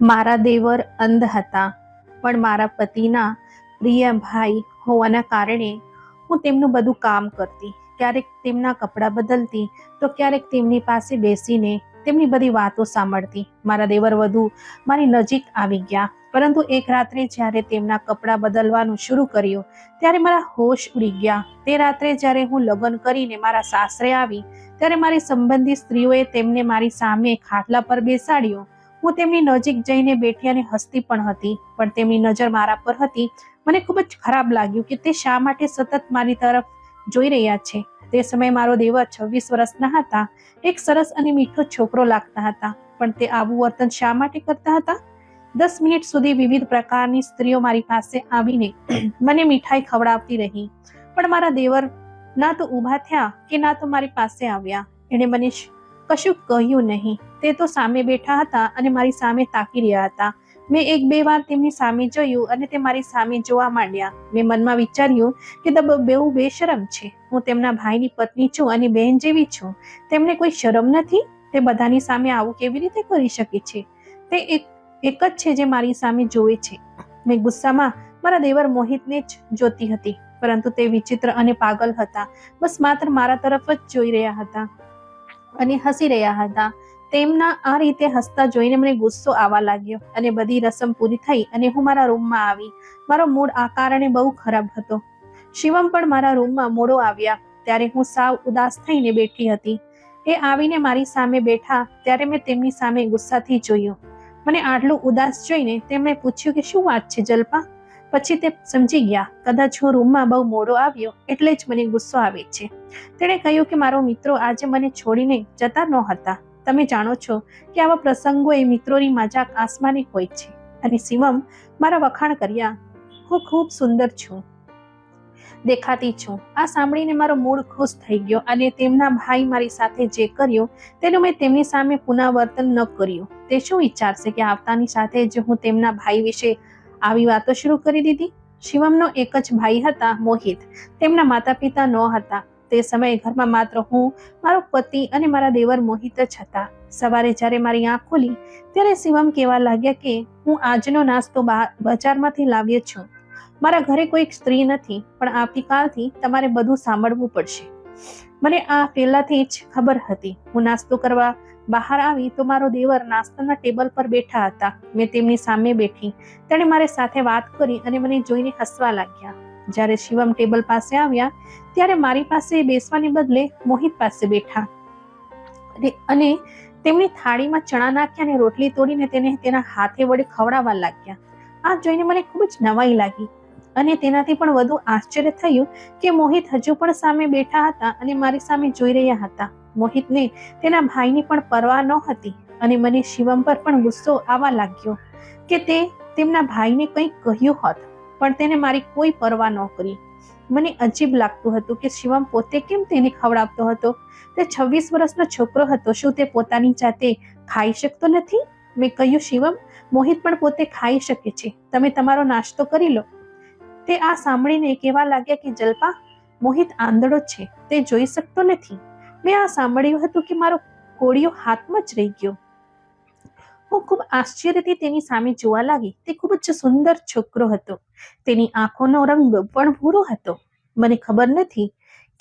મારા દેવર અંધ હતા, પણ મારા પતિના પ્રિય ભાઈ હોવાના કારણે હું તેમનું બધું કામ કરતી. ક્યારેક તેમના કપડાં બદલતી, તો ક્યારેક તેમની પાસે બેસીને તેમની બધી વાતો સાંભળતી. મારા દેવર વધુ મારી નજીક આવી ગયા, પરંતુ એક રાત્રે જ્યારે તેમના કપડાં બદલવાનું શરૂ કર્યું, ત્યારે મારા હોશ ઉડી ગયા. તે રાત્રે જ્યારે હું લગ્ન કરીને મારા સાસરે આવી, ત્યારે મારી સંબંધી સ્ત્રીઓએ તેમને મારી સામે ખાટલા પર બેસાડ્યો. હું તેમની નજીક જઈને બેઠી અને હસતી પણ હતી, પણ તેમની નજર મારા પર હતી. મને ખૂબ જ ખરાબ લાગ્યું કે તે શા માટે સતત મારી તરફ જોઈ રહ્યા છે. તે સમયે મારો દેવર છવ્વીસ વર્ષના હતા. એક સરસ અને મીઠો છોકરો લાગતા હતા, પણ તે આવું વર્તન શા માટે કરતા હતા? દસ મિનિટ સુધી વિવિધ પ્રકારની સ્ત્રીઓ મારી પાસે આવીને મને મીઠાઈ ખવડાવતી રહી. પણ મારા દેવર ના તો ઊભા થયા કે ના તો મારી પાસે આવ્યા. એણે મને કશું કહ્યું નહીં. તે તો સામે બેઠા હતા અને મારી સામે તાકી રહ્યા હતા. મેં એક બે વાર તેમની સામે જોયું અને તે મારી સામે જોવા માંડ્યા. મેં મનમાં વિચાર્યું કે તે બેઉ બેશરમ છે. હું તેમના ભાઈની પત્ની છું અને બહેન જેવી છું. તેમને કોઈ શરમ નથી? તે બધાની સામે આવું કેવી રીતે કરી શકે છે? તે એક એક જ છે જે મારી સામે જોવે છે. મેં ગુસ્સામાં મારા દેવર મોહિતને જ જોતી હતી, પરંતુ તે વિચિત્ર અને પાગલ હતા. બસ માત્ર મારા તરફ જ જોઈ રહ્યા હતા અને હસી રહ્યા હતા. તેમના આ રીતે હસતા જોઈને મને ગુસ્સો આવવા લાગ્યો અને બધી રસમ પૂરી થઈ અને હું મારા રૂમમાં આવી. મારો મૂડ આ કારણે બહુ ખરાબ હતો. શિવમ પણ મારા રૂમમાં મોડો આવ્યા ત્યારે હું સાવ ઉદાસ થઈને બેઠી હતી. એ આવીને મારી સામે બેઠા ત્યારે મેં તેમની સામે ગુસ્સાથી જોયું. મને આટલું ઉદાસ જોઈને તેમણે પૂછ્યું કે શું વાત છે જલ્પા? પછી તે સમજી ગયા. કદાચ હું રૂમમાં બહુ મોડો આવ્યો એટલે જ મને ગુસ્સો આવે છે. તેણે કહ્યું કે મારો મિત્રો આજે મને છોડીને જતા ન હતા તમે જાણો છો કે આવા પ્રસંગોએ મિત્રોની મજાક આસમાની હોય છે. અને શિવમ મારા વખાણ કર્યા, હું ખૂબ સુંદર છું. દેખાતી છું. આ સાંભળીને મારો મૂડ ખુશ થઈ ગયો અને તેમના ભાઈ મારી સાથે જે કર્યું, તેનું મેં તેમની સામે પુનરાવર્તન ન કર્યું. તે શું વિચારશે કે આવતાની સાથે જ હું તેમના ભાઈ વિશે આવી વાતો શરૂ કરી દીધી? શિવમનો એક જ ભાઈ હતા મોહિત. તેમના માતા પિતા ન હતા. તે સમયે ઘરમાં માત્ર હું, મારો પતિ અને મારા દેવર મોહિત જ હતા. સવારે જ્યારે મારી આંખ ખોલી, ત્યારે શિવમ કહેવા લાગ્યા કે, હું આજનો નાસ્તો બજારમાંથી લાવ્યો છું. મારા ઘરે કોઈ સ્ત્રી નથી, પણ આવતીકાલથી તમારે બધું સાંભળવું પડશે. મને આ પહેલાથી જ ખબર હતી. હું નાસ્તો કરવા બહાર આવી તો મારો દેવર નાસ્તાના ટેબલ પર બેઠા હતા. મેં તેમની સામે બેઠી. તેણે મારી સાથે વાત કરી અને મને જોઈને હસવા લાગ્યા. જ્યારે શિવમ ટેબલ પાસે આવ્યા, ત્યારે મારી પાસે બેસવાને બદલે મોહિત પાસે બેઠા. અને- તેમની થાળીમાં ચણા નાખ્યા અને રોટલી તોડીને તેને તેના હાથે વડે ખવડાવવા લાગ્યા. આ જોઈને મને ખૂબ જ નવાઈ લાગી. અને તેનાથી પણ વધુ આશ્ચર્ય થયું કે મોહિત હજુ પણ સામે બેઠા હતા અને મારી સામે જોઈ રહ્યા હતા. મોહિતને તેના ભાઈની પણ પરવા ન હતી અને મને શિવમ પર પણ ગુસ્સો આવવા લાગ્યો કે તે તેમના ભાઈને કંઈક કહ્યું હોત. પણ તેને મારી કોઈ પરવા ન કરી. મને અજીબ લાગતું હતું કે શિવમ પોતે કેમ તેને ખવડાવતો હતો? તે છવ્વીસ વર્ષનો છોકરો હતો, શું તે પોતાની જાતે ખાઈ શકતો નથી? મેં કહ્યું, શિવમ, મોહિત પણ પોતે ખાઈ શકે છે. તમે તમારો નાસ્તો કરી લો. તે આ સાંભળીને કહેવા લાગ્યા કે, જલ્પા, મોહિત આંધળો છે, તે જોઈ શકતો નથી. મેં આ સાંભળ્યું હતું કે મારો કોળિયો હાથમાં જ રહી ગયો. હું ખૂબ આશ્ચર્યથી તેની સામે જોવા લાગી. તે ખૂબ જ સુંદર છોકરો હતો. તેની આંખોનો રંગ પણ ભૂરો હતો. મને ખબર નથી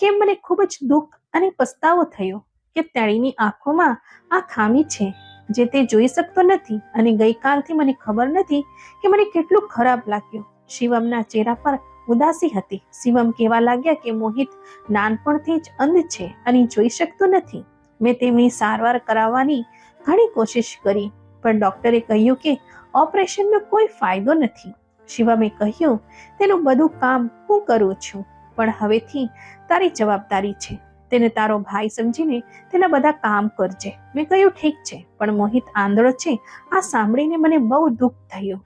કે મને ખૂબ જ દુઃખ અને પસ્તાવો થયો કે તેણીની આંખોમાં આ ખામી છે, જે તે જોઈ શકતો નથી અને ગઈકાલથી મને ખબર નથી કે મને કેટલું ખરાબ લાગ્યું. શિવમના ચહેરા પર ઉદાસી હતી. શિવમ કહેવા લાગ્યા કે મોહિત નાનપણથી જ અંધ છે અને જોઈ શકતો નથી. મેં તેમની સારવાર કરાવવાની ઘણી કોશિશ કરી. પણ ડોક્ટરે કહ્યું કે ઓપરેશનનો કોઈ ફાયદો નથી. શિવમે કહ્યું, તેનું બધું કામ હું કરું છું, પણ હવેથી તારી જવાબદારી છે. તેને તારો ભાઈ સમજીને તેના બધા કામ કરજે. મેં કહ્યું, ઠીક છે, પણ મોહિત આંધળો છે, આ સાંભળીને મને બહુ દુઃખ થયું.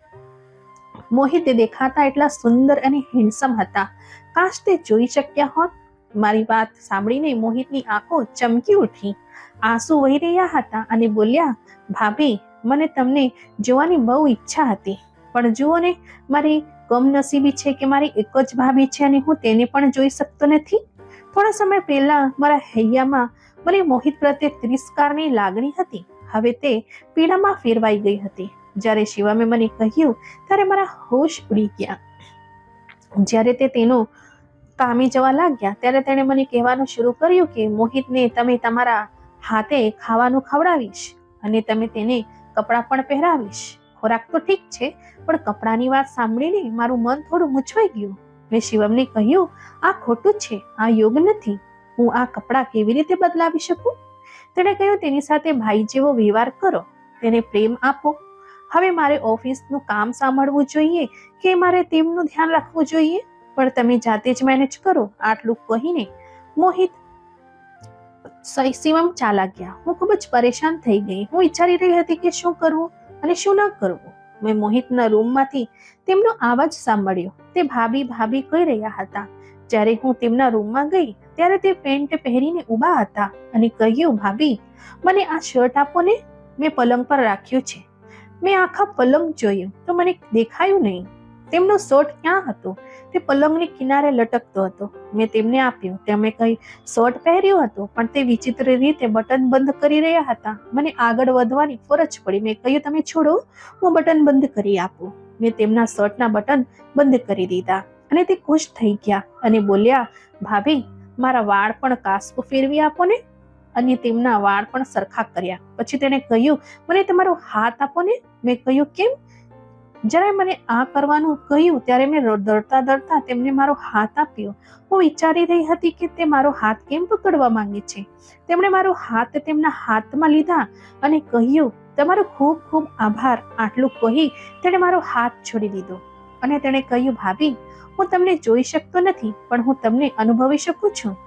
મોહિત દેખાતા એટલા સુંદર અને હેન્ડસમ હતા. કાશ તે જોઈ શક્યા હોત? મારી વાત સાંભળીને મોહિતની આંખો ચમકી ઉઠી. આંસુ વહી રહ્યા હતા અને બોલ્યા, ભાભી મને તમને જોવાની બહુ ઈચ્છા હતી. પણ જુઓ ને, મારી કમનસીબી છે કે મારી એક જ ભાભી છે અને હું તેને પણ જોઈ શકતો નથી. થોડા સમય પહેલા મારા હૈયામાં મને મોહિત પ્રત્યે તિરસ્કારની લાગણી હતી. હવે તે પીડામાં ફેરવાઈ ગઈ હતી. જ્યારે શિવામે મને કહ્યું ત્યારે મારા હોશ ઉડી ગયા. જ્યારે તે તેનો કામી જવા લાગ્યા, ત્યારે તેણે મને કહેવાનું શરૂ કર્યું કે, મોહિતને તમે તમારા હાથે ખાવાનું ખવડાવીશ અને તમે તેને કપડાં પણ પહેરાવીશ. ખોરાક તો ઠીક છે, પણ કપડાની વાત સાંભળીને મારું મન થોડું મૂંઝવાઈ ગયું. મેં શિવમને કહ્યું, આ ખોટું છે, આ યોગ નથી. હું આ કપડાં કેવી રીતે બદલાવી શકું? તેણે કહ્યું, તેની સાથે ભાઈ જેવો વ્યવહાર કરો, તેને પ્રેમ આપો. હવે મારે ઓફિસનું કામ સાંભળવું જોઈએ કે મારે તેમનું ધ્યાન રાખવું જોઈએ? પણ તમે જાતે જ મેનેજ કરો, આટલું કહીને. મોહિત શિવમ ચાલા ગયા હું ખૂબ જ પરેશાન થઈ ગઈ. હું વિચારી રહી હતી કે શું કરવું અને શું ન કરવું. મેં મોહિતના રૂમમાંથી તેમનો અવાજ સાંભળ્યો. તે ભાભી ભાભી કહી રહ્યા હતા. જ્યારે હું તેમના રૂમમાં ગઈ, ત્યારે તે પેન્ટ પહેરીને ઊભા હતા અને કહ્યું, ભાભી, મને આ શર્ટ આપો ને. મેં પલંગ પર રાખ્યું છે. મેં આખા પલંગ જોયું, તો મને દેખાયું નહીં. તેમનો શર્ટ ક્યાં હતો? તે પલંગની કિનારે લટકતો હતો. મેં તેમને આપ્યું. તેમણે કંઈ શર્ટ પહેર્યો હતો, પણ તે વિચિત્ર રીતે બટન બંધ કરી રહ્યા હતા. મને આગળ વધવાની ફરજ પડી. મેં કહ્યું, તમે છોડો, હું બટન બંધ કરી આપું. મેં તેમના શર્ટના બટન બંધ કરી દીધા અને તે ખુશ થઈ ગયા અને બોલ્યા, ભાભી, મારા વાળ પણ કાસ્કો ફેરવી આપો ને. અને તેમના વાળ પણ સરખા કર્યા. પછી તેણે કહ્યું, મને તમારો હાથ આપો ને. મેં કહ્યું, કેમ? જ્યારે મને આ કરવાનું કહ્યું, ત્યારે મેં દડતા દડતા તેમને મારો હાથ આપ્યો. હું વિચારી રહી હતી કે તે મારો હાથ કેમ પકડવા માંગે છે? તેમણે મારો હાથ તેમના હાથમાં લીધા અને કહ્યું, તમારો ખૂબ ખૂબ આભાર. આટલું કહી તેણે મારો હાથ છોડી દીધો. અને તેણે કહ્યું, ભાભી, હું તમને જોઈ શકતો નથી, પણ હું તમને અનુભવી શકું છું.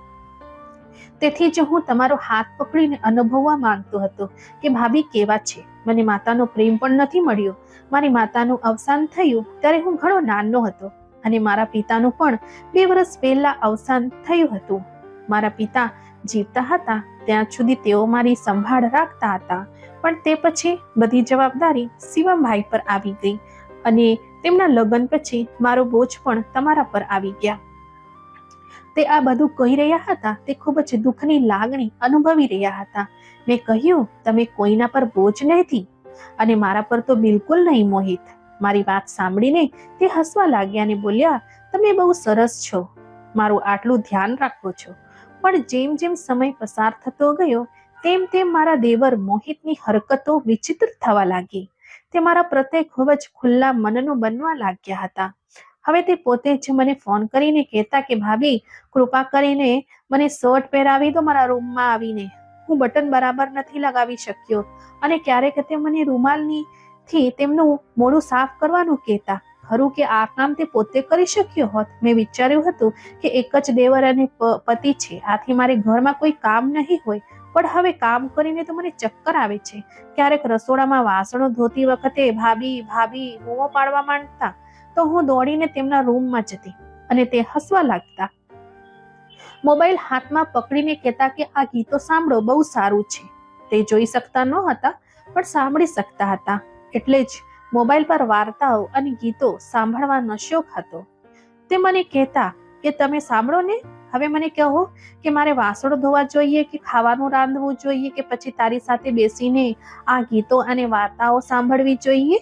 તેથી જ હું તમારો હાથ પકડીને અનુભવવા માંગતો હતો કે, ભાભી, કેવા છે? મને માતાનો પ્રેમ પણ નથી મળ્યો. મારી માતાનું અવસાન થયું ત્યારે હું ઘણો નાનો હતો અને મારા પિતાનું પણ બે વર્ષ પહેલા અવસાન થયું હતું. મારા પિતા જીવતા હતા, ત્યાં સુધી તેઓ મારી સંભાળ રાખતા હતા. પણ તે પછી બધી જવાબદારી શિવમભાઈ પર આવી ગઈ અને તેમના લગ્ન પછી મારો બોજ પણ તમારા પર આવી ગયા. તે આ બધું કહી રહ્યા હતા તે ખૂબ જ દુઃખની લાગણી અનુભવી રહ્યા હતા. મેં કહ્યું, તમે કોઈના પર બોજ નથી અને મારા પર તો બિલકુલ નહીં મોહિત. મારી વાત સાંભળીને તે હસવા લાગ્યા અને બોલ્યા, તમે બહુ સરસ છો. મારું આટલું ધ્યાન રાખો છો. પણ જેમ જેમ સમય પસાર થતો ગયો, તેમ તેમ મારા દેવર મોહિતની હરકતો વિચિત્ર થવા લાગી. તે મારા પ્રત્યે ખૂબ જ ખુલ્લા મનનું બનવા લાગ્યા હતા. હવે તે પોતે જ મને ફોન કરીને કહેતા કે, ભાભી, કૃપા કરીને મને શર્ટ પહેરાવી દો મારા રૂમમાં આવીને. હું બટન બરાબર નથી લગાવી શક્યો. અને ક્યારેક તે મને રૂમાલની તેમનું મોડું સાફ કરવાનું કહેતા. ખરું કે આ કામ તે પોતે કરી શક્યો હોત? મેં વિચાર્યું હતું કે એક જ દેવર અને પતિ છે. આથી મારે ઘરમાં કોઈ કામ નહીં હોય. પણ હવે કામ કરીને તો મને ચક્કર આવે છે. ક્યારેક રસોડામાં વાસણો ધોતી વખતે, ભાભી ભાભી બૂમો પાડવા માંડતા. તો હું દોડીને તેમના રૂમમાં જતી અને તે હસવા લાગતા. મોબાઈલ હાથમાં પકડીને કહેતા કે, આ ગીતો સાંભળો, બહુ સારું છે. તે જોઈ શકતા ન હતા, પણ સાંભળી શકતા હતા. એટલે જ મોબાઈલ પર વાર્તાઓ અને ગીતો સાંભળવાનો શોખ હતો. તે મને કહેતા કે, તમે સાંભળો ને? હવે મને કહો કે, મારે વાસણો ધોવા જોઈએ કે, ખાવાનું રાંધવું જોઈએ કે, પછી તારી સાથે બેસીને આ ગીતો અને વાર્તાઓ સાંભળવી જોઈએ?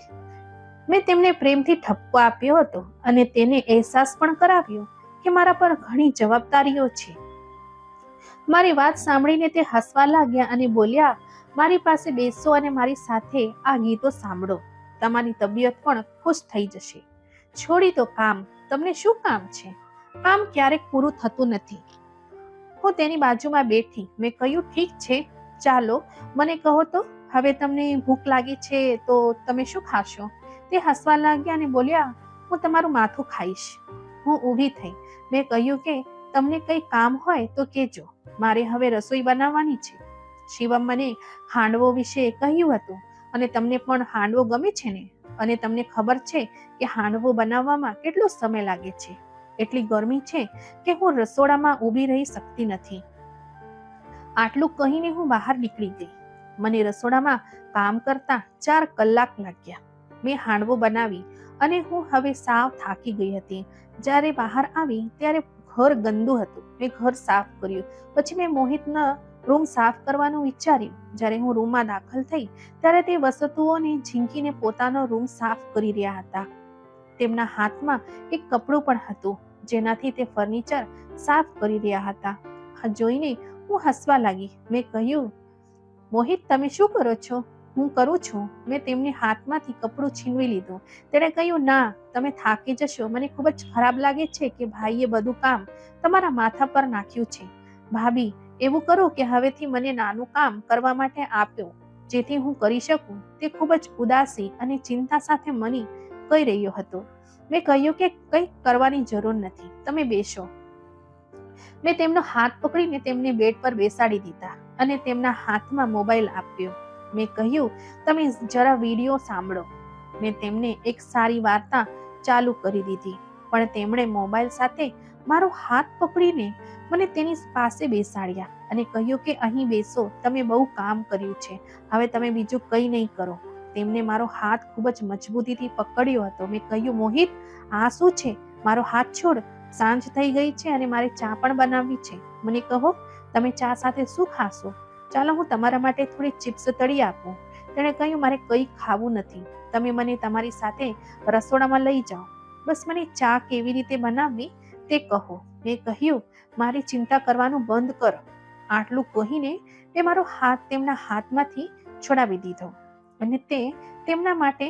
મેં તેમને પ્રેમથી ઠપકો આપ્યો હતો અને તેને અહેસાસ પણ કરાવ્યો કે મારા પર ઘણી જવાબદારીઓ છે. મારી વાત સાંભળીને તે હસવા લાગ્યા અને બોલ્યા, મારી પાસે બેસો અને મારી સાથે આ ગીતો સાંભળો. તમારી તબિયત પણ ખુશ થઈ જશે. છોડી દો કામ. તમને શું કામ છે? કામ ક્યારેક પૂરું થતું નથી. હું તેની બાજુમાં બેઠી. મેં કહ્યું, ઠીક છે. ચાલો. મને કહો તો. હવે તમને ભૂખ લાગી છે તો તમે શું ખાશો? તે હસવા લાગ્યા અને બોલ્યા, હું તમારું માથું ખાઈશ. હું ઊભી થઈ. મેં કહ્યું કે તમને કંઈ કામ હોય તો કહેજો. મારે હવે રસોઈ બનાવવાની છે. શિવમ મને હાંડવો વિશે કહ્યું હતું અને તમને પણ હાંડવો ગમે છે ને? અને તમને ખબર છે કે હાંડવો બનાવવામાં કેટલો સમય લાગે છે? એટલી ગરમી છે કે હું રસોડામાં ઊભી રહી શકતી નથી. આટલું કહીને હું બહાર નીકળી ગઈ. મને રસોડામાં કામ કરતા ચાર કલાક લાગ્યા. મેં હાંડવો બનાવી અને હું હવે સાવ થાકી ગઈ હતી. જ્યારે બહાર આવી ત્યારે ઘર ગંદુ હતું. મેં ઘર સાફ કર્યું. પછી મેં મોહિતના રૂમ સાફ કરવાનું વિચાર્યું. જ્યારે હું રૂમમાં દાખલ થઈ ત્યારે તે વસ્તુઓને ઝીંકીને પોતાનો રૂમ સાફ કરી રહ્યા હતા. તેમના હાથમાં એક કપડું પણ હતું. જેનાથી તે ફર્નિચર સાફ કરી રહ્યા હતા. આ જોઈને હું હસવા લાગી. મેં કહ્યું, મોહિત, તમે શું કરો છો? હું કરું છું? મેં તેમની હાથમાંથી કપડું છીનવી લીધું. તેણે કહ્યું, ના, તમે થાકી જશો. મને ખૂબ જ ખરાબ લાગે છે કે ભાઈએ બધું કામ તમારા માથા પર નાખ્યું છે. ભાભી, એવું કરો કે હવેથી મને નાનું કામ કરવા માટે આપ્યો જેથી હું કરી શકું. તે ખૂબ જ ઉદાસી અને ચિંતા સાથે મની કહી રહ્યો હતો. મેં કહ્યું કે કંઈક કરવાની જરૂર નથી. તમે બેસો. મેં તેમનો હાથ પકડીને તેમને બેડ પર બેસાડી દીધા અને તેમના હાથમાં મોબાઈલ આપ્યો. મેં કહ્યું, તમે જરા વીડિયો સાંભળો. મેં તેમને એક સારી વાર્તા ચાલુ કરી દીધી, પણ તેમણે મોબાઈલ સાથે મારો હાથ પકડીને મને તેની પાસે બેસાડ્યા અને કહ્યું કે, અહીં બેસો, તમે બહુ કામ કર્યું છે, હવે તમે બીજું કંઈ નહીં કરો. તેમણે મારો હાથ ખૂબ જ મજબૂતીથી પકડ્યો હતો. મેં કહ્યું, મોહિત, આ શું છે? મારો હાથ છોડ, સાંજ થઈ ગઈ છે અને મારે ચા પણ બનાવવી છે. મને કહો, તમે ચા સાથે શું ખાશો? ચાલો હું તમારા માટે થોડી ચિપ્સ તળી આપું. તેણે કહ્યું, મારે કંઈ ખાવું નથી. તમે મને તમારી સાથે રસોડામાં લઈ જાઓ. બસ મને ચા કેવી રીતે બનાવવી તે કહો. મેં કહ્યું, મારી ચિંતા કરવાનું બંધ કરો. આટલું કહીને મેં મારો હાથ તેમના હાથમાંથી છોડાવી દીધો અને તે તેમના માટે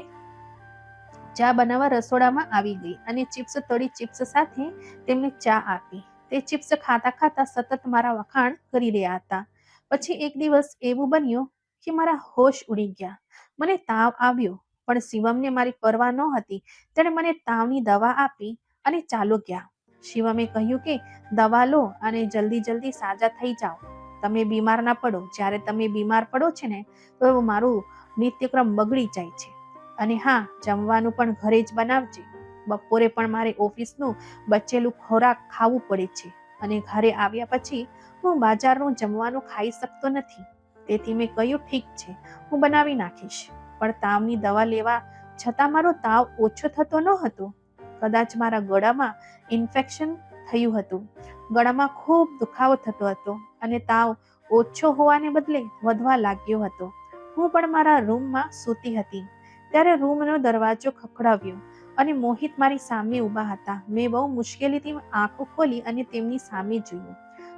ચા બનાવવા રસોડામાં આવી ગઈ અને ચિપ્સ તળી ચિપ્સ સાથે તેમને ચા આપી. તે ચિપ્સ ખાતા ખાતા સતત મારા વખાણ કરી રહ્યા હતા. પછી એક દિવસ એવું બન્યું કે મારા હોશ ઉડી ગયા. મને તાવ આવ્યો, પણ શિવમને મારી પરવા ન હતી. તેણે મને તાવની દવા આપી અને ચાલો ગયા. શિવમે કહ્યું કે, દવા લો અને જલ્દી જલ્દી સાજા થઈ જાઓ. તમે બીમાર ના પડો. જ્યારે તમે બીમાર પડો છે ને, તો મારું નિત્યક્રમ બગડી જાય છે. અને હા, જમવાનું પણ ઘરે જ બનાવજે. બપોરે પણ મારે ઓફિસનું બચેલું ખોરાક ખાવું પડે છે. અને ઘરે આવ્યા પછી હું બાજારનું જમવાનું ખાઈ શકતો નથી. તેથી મેં કહ્યું, ઠીક છે, હું બનાવી નાખીશ. પણ તાવની દવા લેવા છતાં મારો તાવ ઓછો થતો ન હતો. કદાચ મારા ગળામાં ઇન્ફેક્શન થયું હતું. ગળામાં ખૂબ દુખાવો થતો હતો અને તાવ ઓછો હોવાને બદલે વધવા લાગ્યો હતો. હું પણ મારા રૂમમાં સૂતી હતી. ત્યારે રૂમનો દરવાજો ખખડાવ્યો. અને મોહિત મારી સામે ઊભા હતા. મેં બહુ મુશ્કેલીથી આંખો ખોલી અને તેમની સામે જોયું.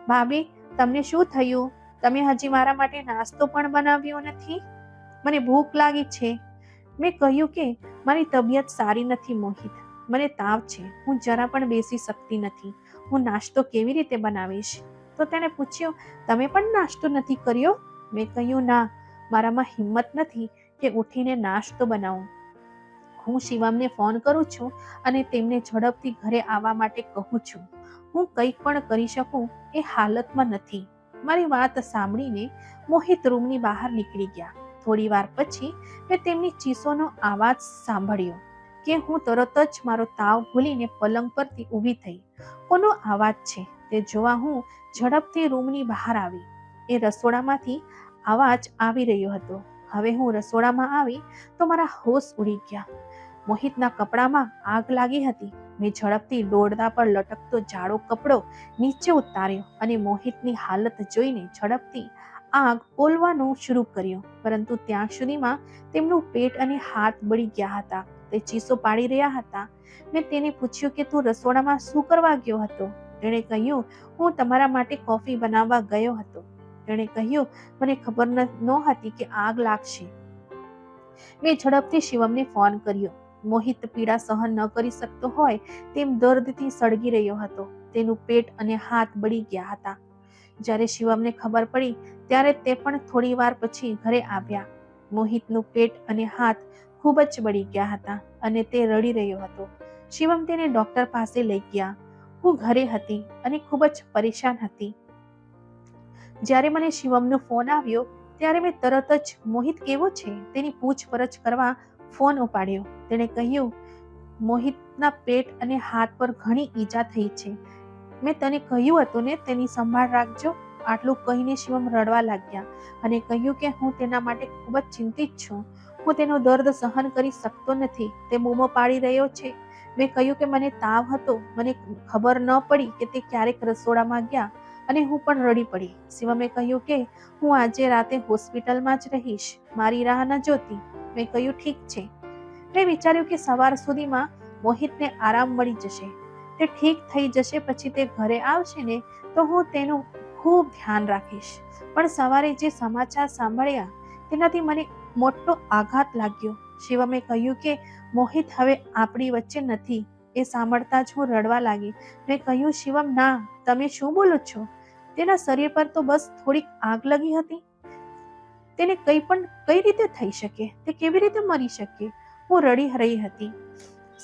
ભાભી, તમને શું થયું? તમે હજી મારા માટે નાસ્તો પણ બનાવ્યો નથી? મને ભૂખ લાગી છે. મેં કહ્યું કે, મારી તબિયત સારી નથી મોહિત. મને તાવ છે. હું જરા પણ બેસી શકતી નથી. હું નાસ્તો કેવી રીતે બનાવીશ? તો તેણે પૂછ્યું, તમે પણ નાસ્તો નથી કર્યો? મેં કહ્યું, ના. મારામાં હિંમત નથી કે ઉઠીને નાસ્તો બનાવું. હું શિવમને ફોન કરું છું અને તેમને ઝડપથી ઘરે આવવા માટે કહું છું. હું કંઈક પણ કરી શકું એ હાલતમાં નથી. મારી વાત સાંભળીને મોહિત રૂમની બહાર નીકળી ગયા. થોડી વાર પછી મેં તેમની ચીસોનો અવાજ સાંભળ્યો કે હું તરત જ મારો તાવ ભૂલીને પલંગ પરથી ઊભી થઈ. કોનો અવાજ છે તે જોવા હું ઝડપથી રૂમની બહાર આવી. એ રસોડામાંથી અવાજ આવી રહ્યો હતો. હવે હું રસોડામાં આવી તો મારા હોશ ઉડી ગયા. મોહિતના કપડામાં આગ લાગી હતી. મેં ઝડપથી દોરડા પર લટકતો જાડો કપડો નીચે ઉતાર્યો અને મોહિતની હાલત જોઈને ઝડપથી આગ ઓલવાનું શરૂ કર્યું. પરંતુ ત્યાં સુધીમાં તેમનું પેટ અને હાથ બળી ગયા હતા. તે ચીસો પાડી રહ્યા હતા. મેં તેને પૂછ્યું કે તું રસોડામાં શું કરવા ગયો હતો? તેણે કહ્યું, હું તમારા માટે કોફી બનાવવા ગયો હતો. તેણે કહ્યું, મને ખબર નહોતી કે આગ લાગશે. મેં ઝડપથી શિવમને ફોન કર્યો. મોહિત પીડા સહન ન કરી શકતો હોય તેમ દર્દથી સળગી રહ્યો હતો. તેનું પેટ અને હાથ બળી ગયા હતા. જ્યારે શિવમને ખબર પડી, ત્યારે તે પણ થોડી વાર પછી ઘરે આવ્યા. મોહિતનું પેટ અને હાથ ખૂબ જ બળી ગયા હતા અને તે રડી રહ્યો હતો. શિવમ તેને ડોક્ટર પાસે લઈ ગયા. હું ઘરે હતી અને ખૂબ જ પરેશાન હતી. જ્યારે મને શિવમનો ફોન આવ્યો, ત્યારે મેં તરત જ, મોહિત કેવો છે? તેની પૂછપરછ કરવા ફોન ઉપાડ્યો. તેણે કહ્યું, મોહિતના પેટ અને હાથ પર ઘણી ઈજા થઈ છે. મેં તને કહ્યું હતું ને, તેની સંભાળ રાખજો. આટલું કહીને શિવમ રડવા લાગ્યા અને કહ્યું કે, હું તેના માટે ખૂબ જ ચિંતિત છું. હું તેનો દર્દ સહન કરી શકતો નથી. તે બૂમો પાડી રહ્યો છે. મેં કહ્યું કે, મને તાવ હતો. મને ખબર ન પડી કે તે ક્યારેક રસોડામાં ગયા. અને હું પણ રડી પડી. શિવમે કહ્યું કે, હું આજે રાતે હોસ્પિટલમાં જ રહીશ. મારી રાહ ન જોતી મેં કહ્યું, ઠીક છે. મેં વિચાર્યું કે સવાર સુધીમાં મોહિતને આરામ મળી જશે. તે ઠીક થઈ જશે પછી તે ઘરે આવશે ને, તો હું તેનું ખૂબ ધ્યાન રાખીશ. પણ સવારે જે સમાચાર સાંભળ્યા, તેનાથી મને મોટો આઘાત લાગ્યો. શિવમે કહ્યું કે, મોહિત હવે આપણી વચ્ચે નથી. એ સાંભળતા જ હું રડવા લાગી. મેં કહ્યું, શિવમ, ના. તમે શું બોલો છો? તેના શરીર પર તો બસ થોડીક આગ લગી હતી. તેને કંઈ પણ, કઈ રીતે થઈ શકે, તે કેવી રીતે મરી શકે, હું રડી રહી હતી.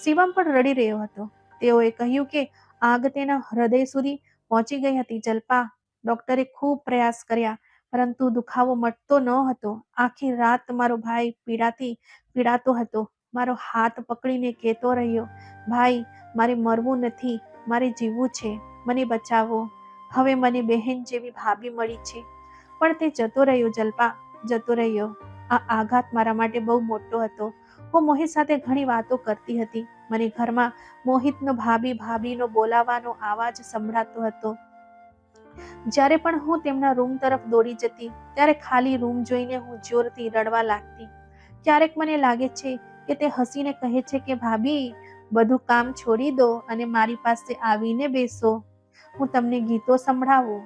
શિવમ પણ રડી રહ્યો હતો. તેઓએ કહ્યું કે આગ તેના હૃદય સુધી પહોંચી ગઈ હતી, જલ્પા. ડોક્ટરે ખૂબ પ્રયાસ કર્યા, પરંતુ દુખાવો મટતો ન હતો. આખી રાત મારો ભાઈ પીડાથી પીડાતો હતો. મારો હાથ પકડીને કહેતો રહ્યો, ભાઈ, મારે મરવું નથી, મારે જીવવું છે. મને બચાવો. હવે મને બહેન જેવી ભાભી મળી છે. પણ તે જતો રહ્યો જલ્પા, જતો રહ્યો. આ આઘાત મારા માટે બહુ મોટો હતો. હું મોહિત સાથે ઘણી વાતો કરતી હતી. મને ઘરમાં મોહિતનો ભાભી, ભાભીનો બોલાવાનો આવાજ સંભળાતો હતો. જ્યારે પણ હું તેમના રૂમ તરફ દોડી જતી, ત્યારે ખાલી રૂમ જોઈને હું જોરથી રડવા લાગતી. ક્યારેક મને લાગે છે કે તે હસીને કહે છે કે, ભાભી, બધું કામ છોડી દો અને મારી પાસે આવીને બેસો. હું તમને ગીતો સંભળાવું.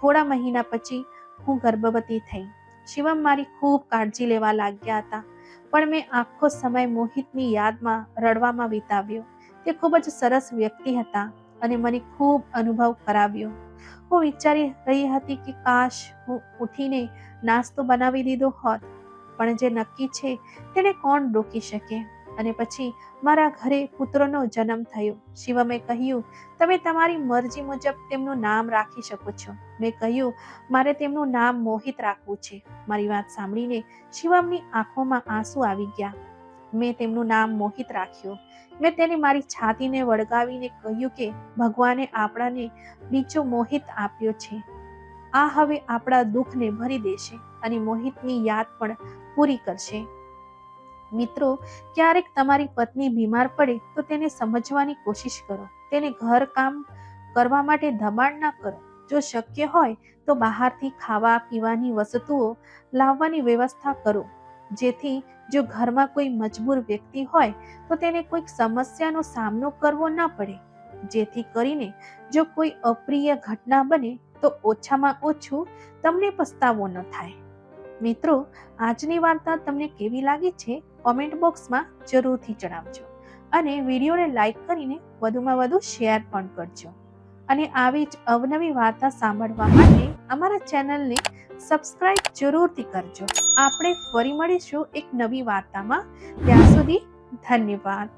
થોડા મહિના પછી હું ગર્ભવતી થઈ. શિવમ મારી ખૂબ કાળજી લેવા લાગ્યા હતા, પણ મેં આખો સમય મોહિતની યાદમાં રડવામાં વિતાવ્યો. તે ખૂબ જ સરસ વ્યક્તિ હતા અને મને ખૂબ અનુભવ કરાવ્યો. હું વિચારી રહી હતી કે કાશ હું ઉઠીને નાસ્તો બનાવી દીધો હોત, પણ જે નક્કી છે તેને કોણ રોકી શકે? અને પછી મારા ઘરે પુત્રનો જન્મ થયો. શિવમે કહ્યું, તમે તમારી મરજી મુજબ તેમનું નામ રાખી શકો છો. મેં કહ્યું, મારે તેમનું નામ મોહિત રાખવું છે. મારી વાત સાંભળીને શિવમની આંખોમાં આંસુ આવી ગયા. મેં તેમનું નામ મોહિત રાખ્યું. મેં તેને મારી છાતીને વળગાવીને કહ્યું કે, ભગવાને આપણાને બીજો મોહિત આપ્યો છે. આ હવે આપણા દુઃખને ભરી દેશે અને મોહિતની યાદ પણ પૂરી કરશે. મિત્રો, ક્યારેક તમારી પત્ની બીમાર પડે તો તેને સમજવાની કોશિશ કરો. તેને ઘર કામ કરવા માટે દબાણ ના કરો. જો શક્ય હોય તો બહારથી ખાવા પીવાની વસ્તુઓ લાવવાની વ્યવસ્થા કરો. જેથી જો ઘરમાં કોઈ મજબૂર વ્યક્તિ હોય તો તેને કોઈક સમસ્યાનો સામનો કરવો ન પડે. જેથી કરીને જો કોઈ અપ્રિય ઘટના બને તો ઓછામાં ઓછું તમને પસ્તાવો ન થાય. મિત્રો, આજની વાર્તા તમને કેવી લાગી છે? કોમેન્ટ બોક્સમાં જરૂરથી જણાવજો. અને વિડીયોને લાઈક કરીને વધુમાં વધુ શેર પણ કરજો. અને આવી જ અવનવી વાર્તા સાંભળવા માટે અમારા ચેનલને સબસ્ક્રાઇબ જરૂરથી કરજો. આપણે ફરી મળીશું એક નવી વાર્તામાં. ત્યાં સુધી ધન્યવાદ.